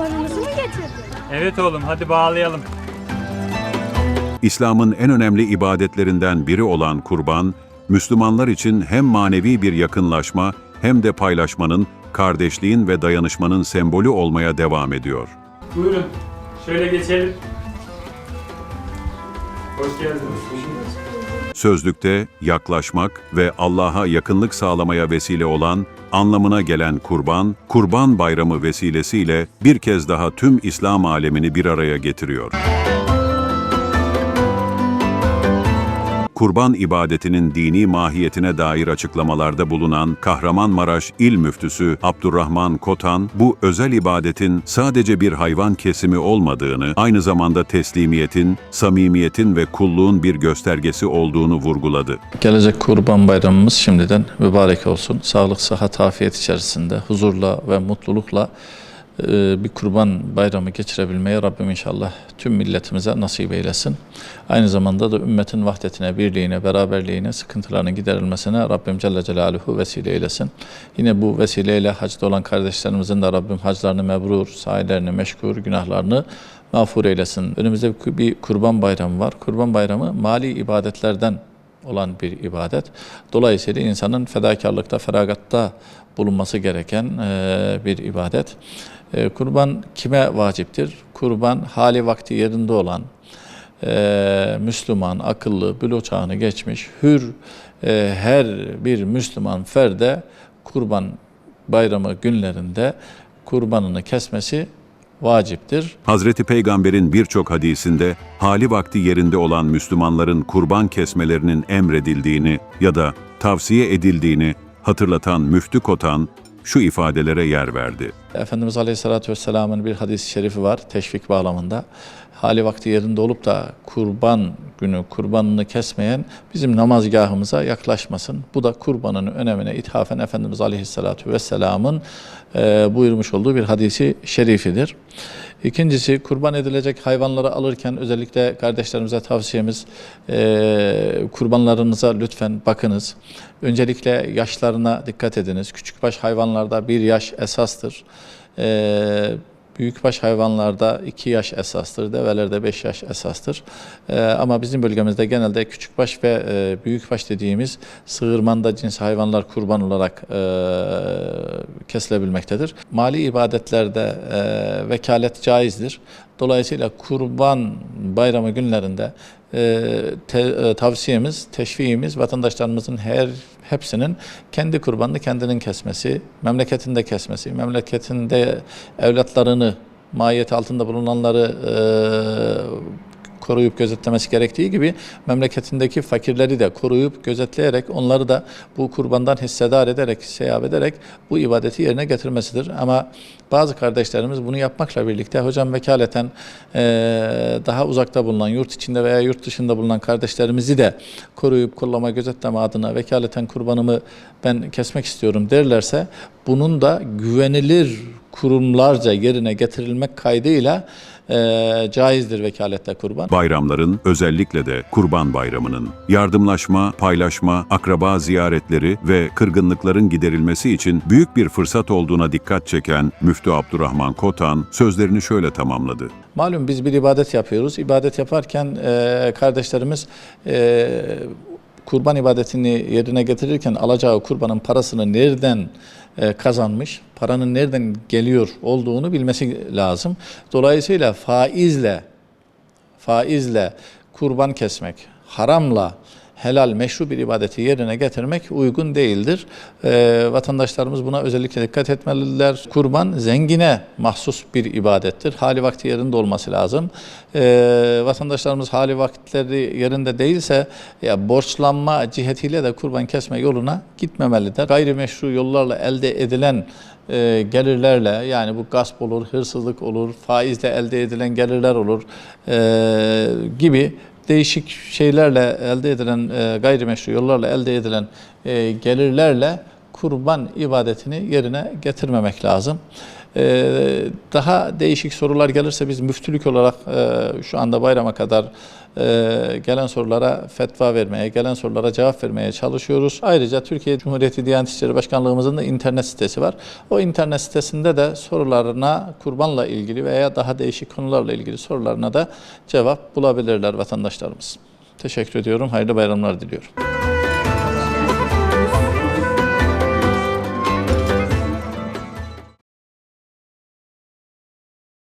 kurbanımızı mı getirdin? Evet oğlum hadi bağlayalım. İslam'ın en önemli ibadetlerinden biri olan kurban, Müslümanlar için hem manevi bir yakınlaşma hem de paylaşmanın, kardeşliğin ve dayanışmanın sembolü olmaya devam ediyor. Buyurun. Şöyle geçelim. Hoş geldiniz. Sözlükte yaklaşmak ve Allah'a yakınlık sağlamaya vesile olan anlamına gelen kurban, Kurban Bayramı vesilesiyle bir kez daha tüm İslam alemini bir araya getiriyor. Kurban ibadetinin dini mahiyetine dair açıklamalarda bulunan Kahramanmaraş İl Müftüsü Abdurrahman Kotan, bu özel ibadetin sadece bir hayvan kesimi olmadığını, aynı zamanda teslimiyetin, samimiyetin ve kulluğun bir göstergesi olduğunu vurguladı. Gelecek Kurban Bayramımız şimdiden mübarek olsun. Sağlık, sıhhat, afiyet içerisinde, huzurla ve mutlulukla bir kurban bayramı geçirebilmeyi Rabbim inşallah tüm milletimize nasip eylesin. Aynı zamanda da ümmetin vahdetine, birliğine, beraberliğine, sıkıntılarının giderilmesine Rabbim Celle Celaluhu vesile eylesin. Yine bu vesileyle hacda olan kardeşlerimizin de Rabbim haclarını mebrur, sahillerini meşgul, günahlarını mağfur eylesin. Önümüzde bir kurban bayramı var. Kurban bayramı mali ibadetlerden olan bir ibadet. Dolayısıyla insanın fedakarlıkta, feragatta bulunması gereken bir ibadet. E, kurban kime vaciptir? Kurban hali vakti yerinde olan, e, Müslüman, akıllı, bülü çağını geçmiş, hür e, her bir Müslüman ferde kurban bayramı günlerinde kurbanını kesmesi vaciptir. Hazreti Peygamber'in birçok hadisinde hali vakti yerinde olan Müslümanların kurban kesmelerinin emredildiğini ya da tavsiye edildiğini hatırlatan Müftü Kotan şu ifadelere yer verdi. Efendimiz Aleyhisselatü Vesselam'ın bir hadis-i şerifi var teşvik bağlamında. Hali vakti yerinde olup da kurban günü kurbanını kesmeyen bizim namazgahımıza yaklaşmasın. Bu da kurbanın önemine ithafen Efendimiz Aleyhisselatü Vesselam'ın e, buyurmuş olduğu bir hadisi şerifidir. İkincisi kurban edilecek hayvanları alırken özellikle kardeşlerimize tavsiyemiz e, kurbanlarınıza lütfen bakınız. Öncelikle yaşlarına dikkat ediniz. Küçükbaş hayvanlarda bir yaş esastır. E, Büyükbaş hayvanlarda 2 yaş esastır, develerde 5 yaş esastır. Ee, ama bizim bölgemizde genelde küçükbaş ve e, büyükbaş dediğimiz sığırmanda cins hayvanlar kurban olarak e, kesilebilmektedir. Mali ibadetlerde e, vekalet caizdir. Dolayısıyla kurban bayramı günlerinde e, te, e, tavsiyemiz, teşviğimiz vatandaşlarımızın her hepsinin kendi kurbanını kendinin kesmesi, memleketinde kesmesi, memleketinde evlatlarını mahiyet altında bulunanları e, koruyup gözetlemesi gerektiği gibi memleketindeki fakirleri de koruyup gözetleyerek onları da bu kurbandan hissedar ederek, seyap ederek bu ibadeti yerine getirmesidir. Ama bazı kardeşlerimiz bunu yapmakla birlikte hocam vekaleten e, daha uzakta bulunan, yurt içinde veya yurt dışında bulunan kardeşlerimizi de koruyup kollama, gözetleme adına vekaleten kurbanımı ben kesmek istiyorum derlerse bunun da güvenilir kurumlarca yerine getirilmek kaydıyla e, caizdir vekalette kurban. Bayramların özellikle de Kurban Bayramı'nın yardımlaşma, paylaşma, akraba ziyaretleri ve kırgınlıkların giderilmesi için büyük bir fırsat olduğuna dikkat çeken Müftü Abdurrahman Kotan sözlerini şöyle tamamladı. Malum biz bir ibadet yapıyoruz. İbadet yaparken e, kardeşlerimiz e, kurban ibadetini yerine getirirken alacağı kurbanın parasını nereden e, kazanmış, paranın nereden geliyor olduğunu bilmesi lazım. Dolayısıyla faizle faizle kurban kesmek, haramla helal meşru bir ibadeti yerine getirmek uygun değildir. Ee, vatandaşlarımız buna özellikle dikkat etmeliler. Kurban zengine mahsus bir ibadettir. Hali vakti yerinde olması lazım. Ee, vatandaşlarımız hali vakitleri yerinde değilse ya borçlanma cihetiyle de kurban kesme yoluna gitmemelidir. Gayrimeşru yollarla elde edilen e, gelirlerle yani bu gasp olur, hırsızlık olur, faizle elde edilen gelirler olur e, gibi değişik şeylerle elde edilen e, gayrimeşru yollarla elde edilen e, gelirlerle kurban ibadetini yerine getirmemek lazım. Ee, daha değişik sorular gelirse biz müftülük olarak e, şu anda bayrama kadar e, gelen sorulara fetva vermeye, gelen sorulara cevap vermeye çalışıyoruz. Ayrıca Türkiye Cumhuriyeti Diyanet İşleri Başkanlığımızın da internet sitesi var. O internet sitesinde de sorularına kurbanla ilgili veya daha değişik konularla ilgili sorularına da cevap bulabilirler vatandaşlarımız. Teşekkür ediyorum. Hayırlı bayramlar diliyorum.